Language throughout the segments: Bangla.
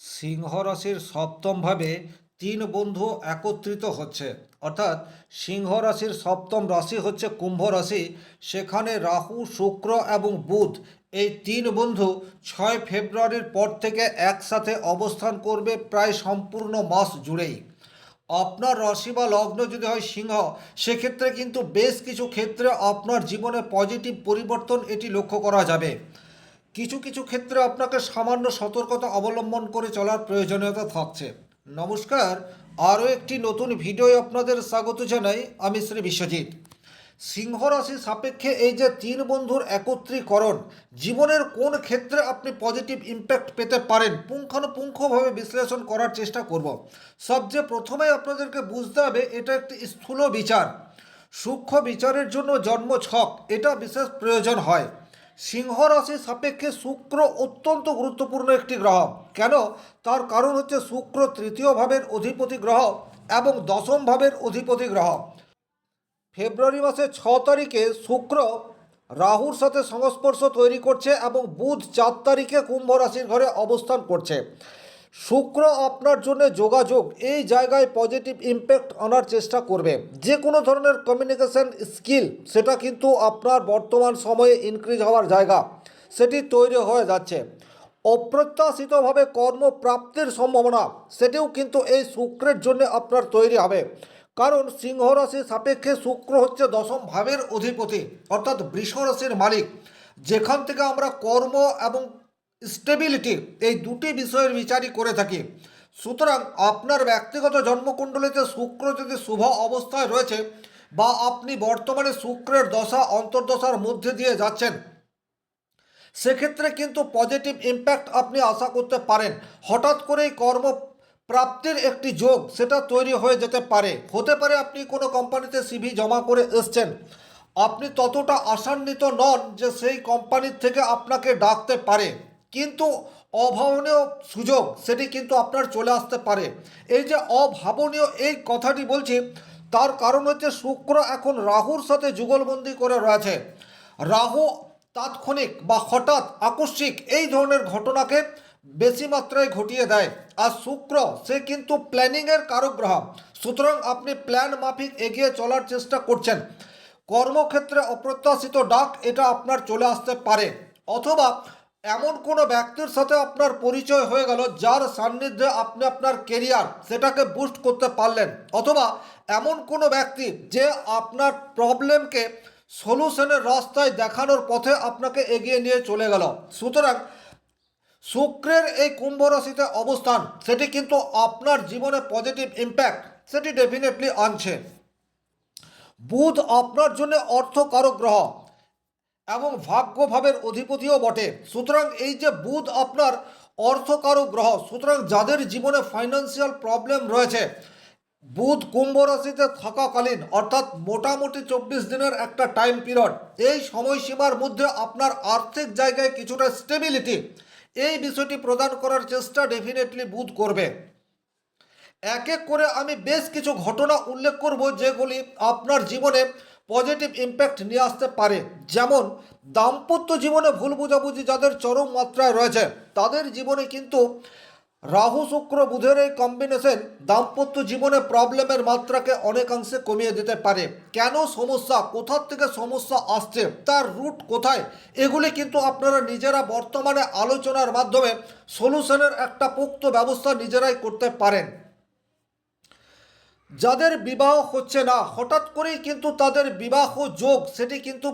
সিংহ রাশির সপ্তমভাবে তিন বন্ধু একত্রিত হচ্ছে। অর্থাৎ সিংহ রাশির সপ্তম রাশি হচ্ছে কুম্ভ রাশি। সেখানে রাহু, শুক্র এবং বুধ এই তিন বন্ধু ছয় ফেব্রুয়ারির পর থেকে একসাথে অবস্থান করবে প্রায় সম্পূর্ণ মাস জুড়েই। আপনার রাশি বা লগ্ন যদি হয় সিংহ, সেক্ষেত্রে কিন্তু বেশ কিছু ক্ষেত্রে আপনার জীবনে পজিটিভ পরিবর্তন এটি লক্ষ্য করা যাবে। কিছু কিছু ক্ষেত্রে আপনাকে সামান্য সতর্কতা অবলম্বন করে চলার প্রয়োজনীয়তা থাকছে। নমস্কার, আরও একটি নতুন ভিডিও আপনাদের স্বাগত জানাই আমি শ্রী বিশ্বজিৎ। সিংহ রাশি সাপেক্ষে এই যে তিন বন্ধুর একত্রীকরণ, জীবনের কোন ক্ষেত্রে আপনি পজিটিভ ইম্প্যাক্ট পেতে পারেন পুঙ্খানুপুঙ্খভাবে বিশ্লেষণ করার চেষ্টা করব। সবচেয়ে প্রথমে আপনাদেরকে বুঝতে হবে, এটা একটি স্থূল বিচার। সূক্ষ্ম বিচারের জন্য জন্ম ছক, এটা বিশেষ প্রয়োজন হয়। সিংহ রাশির সাপেক্ষে শুক্র অত্যন্ত গুরুত্বপূর্ণ একটি গ্রহ। কেন? তার কারণ হচ্ছে শুক্র তৃতীয় ভাবের অধিপতি গ্রহ এবং দশম ভাবের অধিপতি গ্রহ। ফেব্রুয়ারি মাসের ছ তারিখে শুক্র রাহুর সাথে সংস্পর্শ তৈরি করছে এবং বুধ চার তারিখে কুম্ভ রাশির ঘরে অবস্থান করছে। শুক্র আপনার জন্য যোগাযোগ। এই জায়গায় পজিটিভ ইম্প্যাক্ট আনার চেষ্টা করবে। যে কোনো ধরনের কমিউনিকেশন স্কিল সেটা কিন্তু আপনার বর্তমান সময়ে ইনক্রিজ হওয়ার জায়গা। সেটি তৈরি হয়ে যাচ্ছে। অপ্রত্যাশিতভাবে কর্মপ্রাপ্তির সম্ভাবনা, সেটিও কিন্তু এই শুক্রের জন্য আপনার তৈরি হবে। কারণ সিংহ রাশির সাপেক্ষে শুক্র হচ্ছে দশম ভাবের অধিপতি, অর্থাৎ বৃষ রাশির মালিক। যেখান থেকে আমরা কর্ম এবং স্টেবিলিটি এই দুটি বিষয়ের বিচারই করে থাকি। সুতরাং আপনার ব্যক্তিগত জন্মকুণ্ডলিতে শুক্র যদি শুভ অবস্থায় রয়েছে বা আপনি বর্তমানে শুক্রের দশা, অন্তর্দশার মধ্যে দিয়ে যাচ্ছেন, সেক্ষেত্রে কিন্তু পজিটিভ ইম্প্যাক্ট আপনি আশা করতে পারেন। হঠাৎ করেই কর্ম প্রাপ্তির একটি যোগ সেটা তৈরি হয়ে যেতে পারে। হতে পারে আপনি কোনো কোম্পানিতে সিভি জমা করে এসছেন। আপনি ততটা আশান্বিত নন যে সেই কোম্পানির থেকে আপনাকে ডাকতে পারে। কিন্তু অভাবনীয় সুযোগ সেটি কিন্তু আপনার চলে আসতে পারে। এই যে অভাবনীয় এই কথাটি বলছি, তার কারণ হচ্ছে শুক্র এখন রাহুর সাথে যুগলবন্দি করে রয়েছে। রাহু তাৎক্ষণিক বা হঠাৎ আকস্মিক এই ধরনের ঘটনাকে বেশি মাত্রায় ঘটিয়ে দেয়। আর শুক্র, সে কিন্তু প্ল্যানিংয়ের কারক গ্রহ সুতরাং আপনি প্ল্যান মাফিক এগিয়ে চলার চেষ্টা করছেন। কর্মক্ষেত্রে অপ্রত্যাশিত ডাক এটা আপনার চলে আসতে পারে। অথবা এমন কোনো ব্যক্তির সাথে আপনার পরিচয় হয়ে গেল যার সান্নিধ্যে আপনি আপনার কেরিয়ার সেটাকে বুস্ট করতে পারলেন? অথবা এমন কোনো ব্যক্তি যে আপনার প্রবলেমকে সলিউশনের রাস্তায় দেখানোর পথে আপনাকে এগিয়ে নিয়ে চলে গেল? সুতরাং শুক্রের এই কুম্ভ রাশিতে অবস্থান, সেটি কিন্তু আপনার জীবনে পজিটিভ ইম্প্যাক্ট সেটি ডেফিনেটলি আনছে। বুধ আপনার জন্য অর্থকারক গ্রহ এবং ভাগ্যভাবের অধিপতিও বটে। সুতরাং এই যে বুধ আপনার অর্থকারক গ্রহ, সুতরাং যাদের জীবনে ফাইন্যান্সিয়াল প্রবলেম রয়েছে, বুধ কুম্ভ রাশিতে থাকাকালীন, অর্থাৎ মোটামুটি চব্বিশ দিনের একটা টাইম পিরিয়ড এই সময়সীমার মধ্যে আপনার আর্থিক জায়গায় কিছুটা স্টেবিলিটি এই বিষয়টি প্রদান করার চেষ্টা ডেফিনেটলি বুধ করবে। এক এক করে আমি বেশ কিছু ঘটনা উল্লেখ করব, যেগুলি আপনার জীবনে পজিটিভ ইম্প্যাক্ট নিয়ে আসতে পারে। যেমন, দাম্পত্য জীবনে ভুল বোঝাবুঝি যাদের চরম মাত্রায় রয়েছে, তাদের জীবনে কিন্তু রাহু শুক্র বুধের এই কম্বিনেশন দাম্পত্য জীবনে প্রবলেমের মাত্রাকে অনেকাংশে কমিয়ে দিতে পারে। কেন সমস্যা? কোথার থেকে সমস্যা আসছে? তার রুট কোথায়? এগুলি কিন্তু আপনারা নিজেরা বর্তমানে আলোচনার মাধ্যমে সলিউশনের একটা পোক্ত ব্যবস্থা নিজেরাই করতে পারেন। যাদের বিবাহ হচ্ছে না, হঠাৎ করেই কিন্তু তাদের বিবাহ যোগ সেটি কিন্তু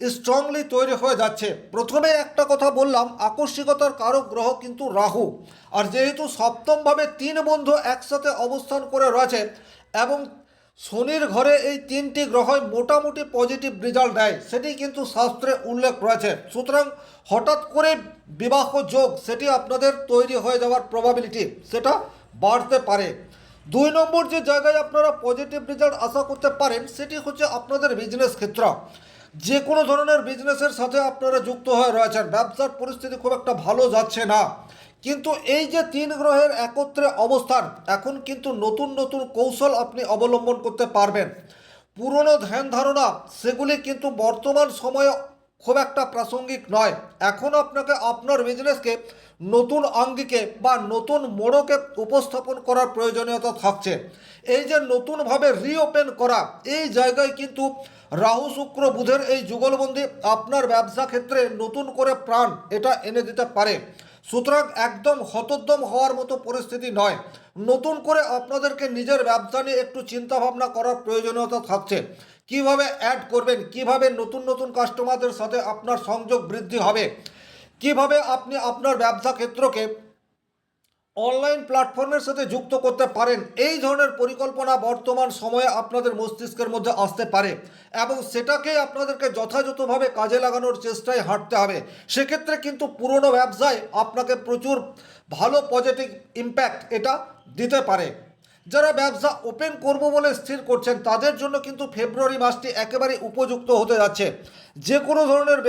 স্ট্রংলি তৈরি হয়ে যাচ্ছে। প্রথমে একটা কথা বললাম, আকস্মিকতার কারক গ্রহ কিন্তু রাহু। আর যেহেতু সপ্তমভাবে তিন বন্ধু একসাথে অবস্থান করে রয়েছে এবং শনির ঘরে এই তিনটি গ্রহই মোটামুটি পজিটিভ রেজাল্ট দেয়, সেটি কিন্তু শাস্ত্রে উল্লেখ রয়েছে। সুতরাং হঠাৎ করে বিবাহ যোগ, সেটি আপনাদের তৈরি হয়ে যাওয়ার প্রবাবিলিটি সেটা বাড়তে পারে। দুই নম্বর যে জায়গায় আপনারা পজিটিভ রেজাল্ট আশা করতে পারেন, সেটি হচ্ছে আপনাদের বিজনেস ক্ষেত্র। যে কোনো ধরনের বিজনেসের সাথে আপনারা যুক্ত হয়ে রয়েছেন। ব্যবসার পরিস্থিতি খুব একটা ভালো যাচ্ছে না। কিন্তু এই যে তিন গ্রহের একত্রে অবস্থান, এখন কিন্তু নতুন নতুন কৌশল আপনি অবলম্বন করতে পারবেন। পুরনো ধ্যান ধারণা, সেগুলি কিন্তু বর্তমান সময়ে খুব একটা প্রাসঙ্গিক নয়। এখন আপনাকে আপনার বিজনেসকে নতুন অঙ্গিকে বা নতুন মোড়কে উপস্থাপন করার প্রয়োজনীয়তা থাকছে। এই যে নতুনভাবে রিওপেন করা, এই জায়গায় কিন্তু রাহু শুক্র বুধের এই যুগলবন্দি আপনার ব্যবসা ক্ষেত্রে নতুন করে প্রাণ, এটা এনে দিতে পারে। সুতরাং একদম হতোদ্যম হওয়ার মতো পরিস্থিতি নয়। নতুন করে আপনাদেরকে নিজের ব্যবসা নিয়ে একটু চিন্তাভাবনা করার প্রয়োজনীয়তা থাকছে। কীভাবে অ্যাড করবেন? কীভাবে নতুন নতুন কাস্টমারদের সাথে আপনার সংযোগ বৃদ্ধি হবে? কীভাবে আপনি আপনার ব্যবসা ক্ষেত্রকে অনলাইন প্ল্যাটফর্মের সাথে যুক্ত করতে পারেন। এই ধরনের পরিকল্পনা বর্তমান সময়ে আপনাদের মস্তিষ্কের মধ্যে আসতে পারে এবং সেটাকে আপনাদেরকে যথাযথভাবে কাজে লাগানোর চেষ্টায় হাঁটতে হবে। সেক্ষেত্রে কিন্তু পুরনো ব্যবসায় আপনাকে প্রচুর ভালো পজিটিভ ইম্প্যাক্ট এটা দিতে পারে। যারা ব্যবসা ওপেন করব বলে স্থির করছেন, তাদের জন্য কিন্তু ফেব্রুয়ারি মাসটি একেবারে উপযুক্ত হতে যাচ্ছে। যে কোনো ধরনের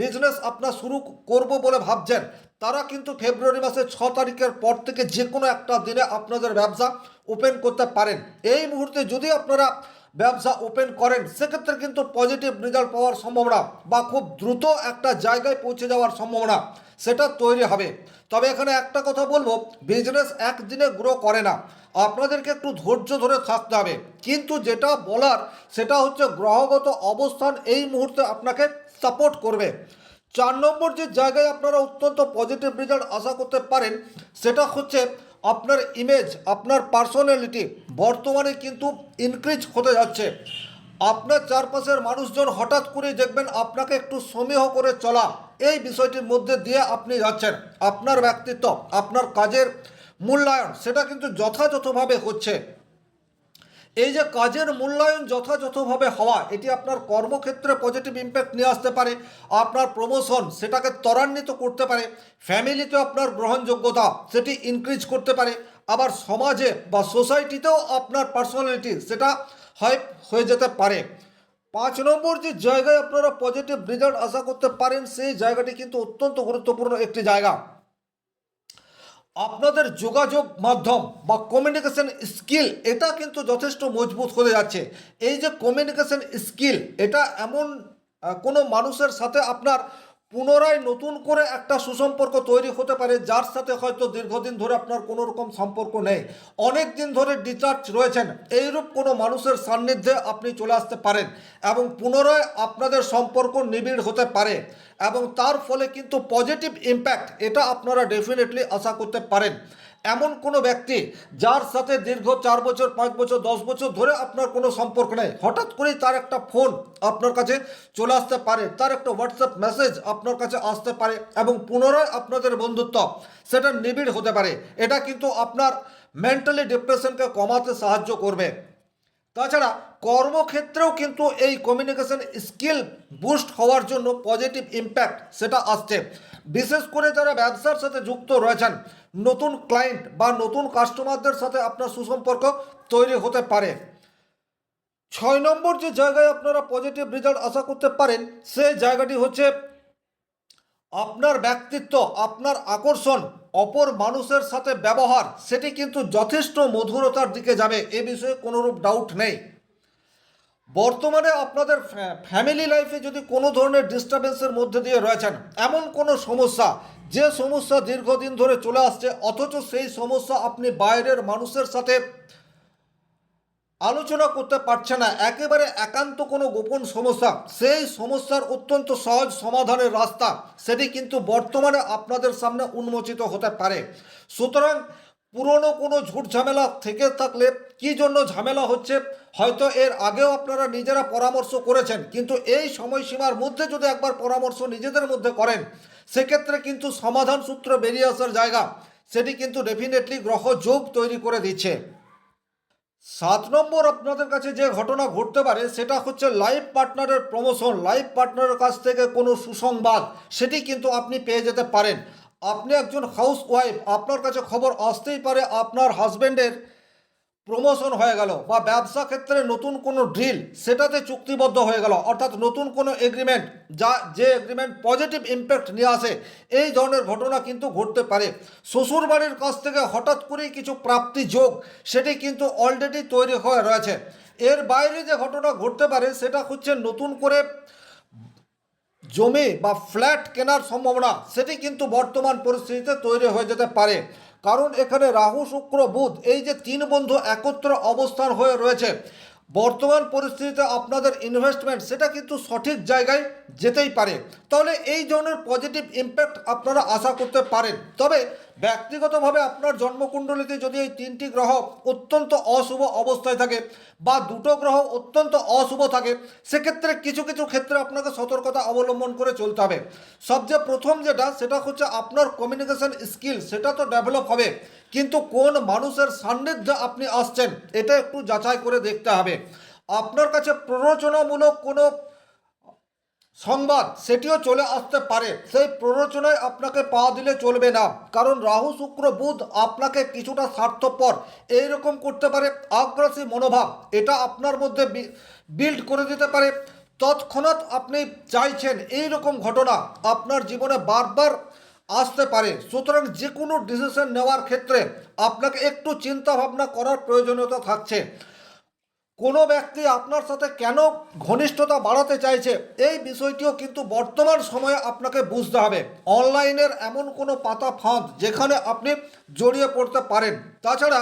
বিজনেস আপনার শুরু করব বলে ভাবছেন, তারা কিন্তু ফেব্রুয়ারি মাসের ছ তারিখের পর থেকে যে কোনো একটা দিনে আপনাদের ব্যবসা ওপেন করতে পারেন। এই মুহূর্তে যদি আপনারা ব্যবসা ওপেন করেন, সেক্ষেত্রে কিন্তু পজিটিভ রেজাল্ট পাওয়ার সম্ভাবনা বা খুব দ্রুত একটা জায়গায় পৌঁছে যাওয়ার সম্ভাবনা, সেটা তৈরি হবে। তবে এখানে একটা কথা বলব বিজনেস একদিনে গ্রো করে না। আপনাদেরকে একটু ধৈর্য ধরে থাকতে হবে। কিন্তু যেটা বলার, সেটা হচ্ছে গ্রহগত অবস্থান এই মুহূর্তে আপনাকে সাপোর্ট করবে। চার নম্বর যে জায়গায় আপনারা অত্যন্ত পজিটিভ রেজাল্ট আশা করতে পারেন, সেটা হচ্ছে আপনার ইমেজ আপনার পার্সোনালিটি বর্তমানে কিন্তু ইনক্রিজ হতে যাচ্ছে। আপনার চারপাশের মানুষজন হঠাৎ করে দেখবেন আপনাকে একটু সমীহ করে চলা। এই বিষয়টির মধ্যে দিয়ে আপনি যাচ্ছেন। আপনার ব্যক্তিত্ব, আপনার কাজের মূল্যায়ন, সেটা কিন্তু যথাযথভাবে হচ্ছে। এই যে কাজের মূল্যায়ন যথাযথভাবে হওয়া, এটি আপনার কর্মক্ষেত্রে পজিটিভ ইম্প্যাক্ট নিয়ে আসতে পারে, আপনার প্রমোশন সেটাকে ত্বরান্বিত করতে পারে ফ্যামিলিতে আপনার গ্রহণযোগ্যতা সেটি ইনক্রিজ করতে পারে, আবার সমাজে বা সোসাইটিতেও আপনার পার্সোনালিটি সেটা হয়, হয়ে যেতে পারে। পাঁচ নম্বর যে জায়গায় আপনারা পজিটিভ রেজাল্ট আশা করতে পারেন, সেই জায়গাটি কিন্তু অত্যন্ত গুরুত্বপূর্ণ একটি জায়গা। আপনাদের যোগাযোগ মাধ্যম বা কমিউনিকেশন স্কিল এটা কিন্তু যথেষ্ট মজবুত হয়ে যাচ্ছে। এই যে কমিউনিকেশন স্কিল এটা এমন কোনো মানুষের সাথে আপনার পুনরায় নতুন করে একটা সুসম্পর্ক তৈরি হতে পারে, যার সাথে হয়তো দীর্ঘদিন ধরে আপনার কোনো রকম সম্পর্ক নেই। অনেক দিন ধরে ডিচার্জ রয়েছেন, এইরূপ কোনো মানুষের সান্নিধ্যে আপনি চলে আসতে পারেন এবং পুনরায় আপনাদের সম্পর্ক নিবিড় হতে পারে এবং তার ফলে কিন্তু পজিটিভ ইম্প্যাক্ট এটা আপনারা ডেফিনেটলি আশা করতে পারেন। এমন কোনো ব্যক্তি যার সাথে দীর্ঘ চার বছর, পাঁচ বছর, দশ বছর ধরে আপনার কোনো সম্পর্ক নেই, হঠাৎ করেই তার একটা ফোন আপনার কাছে চলে আসতে পারে, তার একটা হোয়াটসঅ্যাপ মেসেজ আপনার কাছে আসতে পারে এবং পুনরায় আপনাদের বন্ধুত্ব সেটা নিবিড় হতে পারে, এটা কিন্তু আপনার মেন্টালি ডিপ্রেশনকে কমাতে সাহায্য করবে। তাছাড়া কর্মক্ষেত্রেও কিন্তু এই কমিউনিকেশন স্কিল বুস্ট হওয়ার জন্য পজিটিভ ইম্প্যাক্ট সেটা আসছে। বিশেষ করে যারা ব্যবসার সাথে যুক্ত রয়েছেন, নতুন ক্লায়েন্ট বা নতুন কাস্টমারদের সাথে আপনার সুসম্পর্ক তৈরি হতে পারে। ছয় নম্বর যে জায়গায় আপনারা পজিটিভ রেজাল্ট আশা করতে পারেন, সেই জায়গাটি হচ্ছে আপনার ব্যক্তিত্ব, আপনার আকর্ষণ, অপর মানুষের সাথে ব্যবহার, সেটি কিন্তু যথেষ্ট মধুরতার দিকে যাবে, এ বিষয়ে কোনোরূপ ডাউট নেই। বর্তমানে আপনাদের ফ্যামিলি লাইফে যদি কোনো ধরনের ডিস্টারবেন্সের মধ্যে দিয়ে রয়েছেন, এমন কোনো সমস্যা, যে সমস্যা দীর্ঘদিন ধরে চলে আসছে, অথচ সেই সমস্যা আপনি বাইরের মানুষের সাথে আলোচনা করতে পারছে না। একেবারে একান্ত কোনো গোপন সমস্যা। সেই সমস্যার অত্যন্ত সহজ সমাধানের রাস্তা সেটি কিন্তু বর্তমানে আপনাদের সামনে উন্মোচিত হতে পারে। সুতরাং পুরনো কোনো ঝুট ঝামেলা থেকে থাকলে কি জন্য ঝামেলা হচ্ছে? হয়তো এর আগেও আপনারা নিজেরা পরামর্শ করেছেন, কিন্তু এই সময়সীমার মধ্যে যদি একবার পরামর্শ নিজেদের মধ্যে করেন, সেক্ষেত্রে কিন্তু সমাধান সূত্র বেরিয়ে আসার জায়গা, সেটি কিন্তু ডেফিনেটলি গ্রহ যোগ তৈরি করে দিচ্ছে। সাত নম্বর আপনাদের কাছে যে ঘটনা ঘটতে পারে, সেটা হচ্ছে লাইফ পার্টনারের প্রমোশন লাইফ পার্টনারের কাছ থেকে কোনো সুসংবাদ, সেটি কিন্তু আপনি পেয়ে যেতে পারেন। আপনি একজন হাউস ওয়াইফ আপনার কাছে খবর আসতেই পারে আপনার হাজব্যান্ডের প্রমোশন হয়ে গেল বা ব্যবসা ক্ষেত্রে নতুন কোনো ড্রিল সেটাতে চুক্তিবদ্ধ হয়ে গেল। অর্থাৎ নতুন কোনো এগ্রিমেন্ট যা, যে এগ্রিমেন্ট পজিটিভ ইম্প্যাক্ট নিয়ে আসে, এই ধরনের ঘটনা কিন্তু ঘটতে পারে। শ্বশুর বাড়ির কাছ থেকে হঠাৎ করেই কিছু প্রাপ্তি যোগ, সেটি কিন্তু অলরেডি তৈরি হয়ে রয়েছে। এর বাইরে যে ঘটনা ঘটতে পারে, সেটা হচ্ছে নতুন করে জমি বা ফ্ল্যাট কেনার সম্ভাবনা, সেটি কিন্তু বর্তমান পরিস্থিতিতে তৈরি হয়ে যেতে পারে। কারণ এখানে রাহু, শুক্র, বুধ, এই যে তিন বন্ধু একত্র অবস্থান হয়ে রয়েছে। বর্তমান পরিস্থিতিতে আপনাদের ইনভেস্টমেন্ট সেটা কিন্তু সঠিক জায়গায় যেতেই পারে। তাহলে এই ধরনের পজিটিভ ইম্প্যাক্ট আপনারা আশা করতে পারেন। তবে ব্যক্তিগতভাবে আপনার জন্মকুণ্ডলিতে যদি এই তিনটি গ্রহ অত্যন্ত অশুভ অবস্থায় থাকে বা দুটো গ্রহ অত্যন্ত অশুভ থাকে, সেক্ষেত্রে কিছু কিছু ক্ষেত্রে আপনাকে সতর্কতা অবলম্বন করে চলতে হবে। সবচেয়ে প্রথম যেটা, সেটা হচ্ছে আপনার কমিউনিকেশন স্কিল সেটা তো ডেভেলপ হবে। কিন্তু কোন মানুষের সান্নিধ্যে আপনি আসছেন, এটা একটু যাচাই করে দেখতে হবে। আপনার কাছে প্ররোচনামূলক কোনো সংবাদ সেটিও চলে আসতে পারে। সেই প্ররোচনায় আপনাকে পা দিলে চলবে না। কারণ রাহু, শুক্র, বুধ আপনাকে কিছুটা স্বার্থপর। এইরকম করতে পারে আগ্রাসী মনোভাব। এটা আপনার মধ্যে বিল্ড করে দিতে পারে। তৎক্ষণাৎ আপনি চাইছেন এই রকম ঘটনা আপনার জীবনে বারবার আসতে পারে। সুতরাং যে কোনো ডিসিশন নেওয়ার ক্ষেত্রে আপনাকে একটু চিন্তা ভাবনা করার প্রয়োজনীয়তা থাকছে। কোনো ব্যক্তি আপনার সাথে কেন ঘনিষ্ঠতা বাড়াতে চাইছে, এই বিষয়টিও কিন্তু বর্তমান সময়ে আপনাকে বুঝতে হবে। অনলাইনের এমন কোনো পাতা ফাঁদ যেখানে আপনি জড়িয়ে পড়তে পারেন। তাছাড়া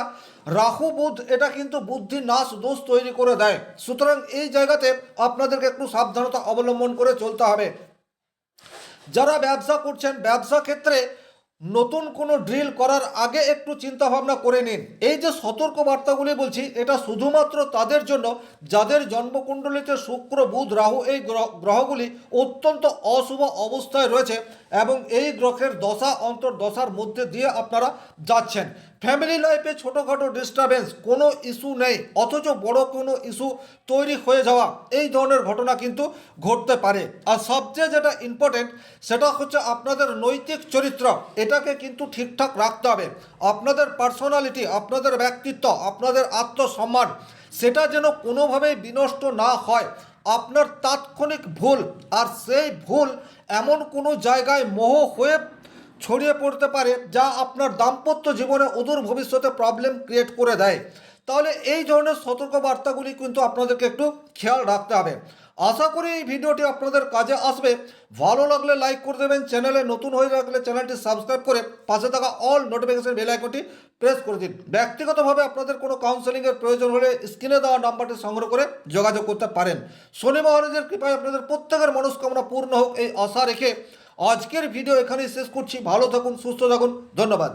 রাহু বুধ এটা কিন্তু বুদ্ধি নাশ দোষ তৈরি করে দেয়। সুতরাং এই জায়গাতে আপনাদেরকে একটু সাবধানতা অবলম্বন করে চলতে হবে। যারা ব্যবসা করছেন, ব্যবসা ক্ষেত্রে নতুন কোনো ড্রিল করার আগে একটু চিন্তা ভাবনা করে নিন। এই যে সতর্ক বার্তাগুলি বলছি, এটা শুধুমাত্র তাদের জন্য, যাদের জন্মকুণ্ডলিতে শুক্র, বুধ, রাহু এই গ্রহ- গ্রহগুলি অত্যন্ত অশুভ অবস্থায় রয়েছে এবং এই গ্রহের দশা অন্তর দশার মধ্যে দিয়ে আপনারা যাচ্ছেন। ফ্যামিলি লাইফে ছোটোখাটো ডিস্টারবেন্স কোনো ইস্যু নেই, অথচ বড় কোনো ইস্যু তৈরি হয়ে যাওয়া, এই ধরনের ঘটনা কিন্তু ঘটতে পারে। আর সবচেয়ে যেটা ইম্পর্টেন্ট সেটা হচ্ছে আপনাদের নৈতিক চরিত্র, এটাকে কিন্তু ঠিকঠাক রাখতে হবে। আপনাদের পার্সোনালিটি আপনাদের ব্যক্তিত্ব, আপনাদের আত্মসম্মান, সেটা যেন কোনোভাবেই বিনষ্ট না হয়। আপনার তাৎক্ষণিক ভুল, আর সেই ভুল এমন কোনো জায়গায় মোহ হয়ে ছড়িয়ে পড়তে পারে যা আপনার দাম্পত্য জীবনে অদূর ভবিষ্যতে প্রবলেম ক্রিয়েট করে দেয়। তাহলে এই ধরনের সতর্কবার্তাগুলি কিন্তু আপনাদেরকে একটু খেয়াল রাখতে হবে। আশা করি এই ভিডিওটি আপনাদের কাজে আসবে। ভালো লাগলে লাইক করে দেবেন। চ্যানেলে নতুন হয়ে থাকলে চ্যানেলটি সাবস্ক্রাইব করে পাশে থাকা অল নোটিফিকেশন বেল আইকনটি প্রেস করে দিন। ব্যক্তিগতভাবে আপনাদের কোনো কাউন্সেলিংয়ের প্রয়োজন হলে স্ক্রিনে দেওয়া নাম্বারটি সংগ্রহ করে যোগাযোগ করতে পারেন। শনি মহারাজের কৃপায় আপনাদের প্রত্যেকের মনস্কামনা পূর্ণ হোক এই আশা রেখে আজকের ভিডিও এখানেই শেষ করছি। ভালো থাকুন সুস্থ থাকুন। ধন্যবাদ।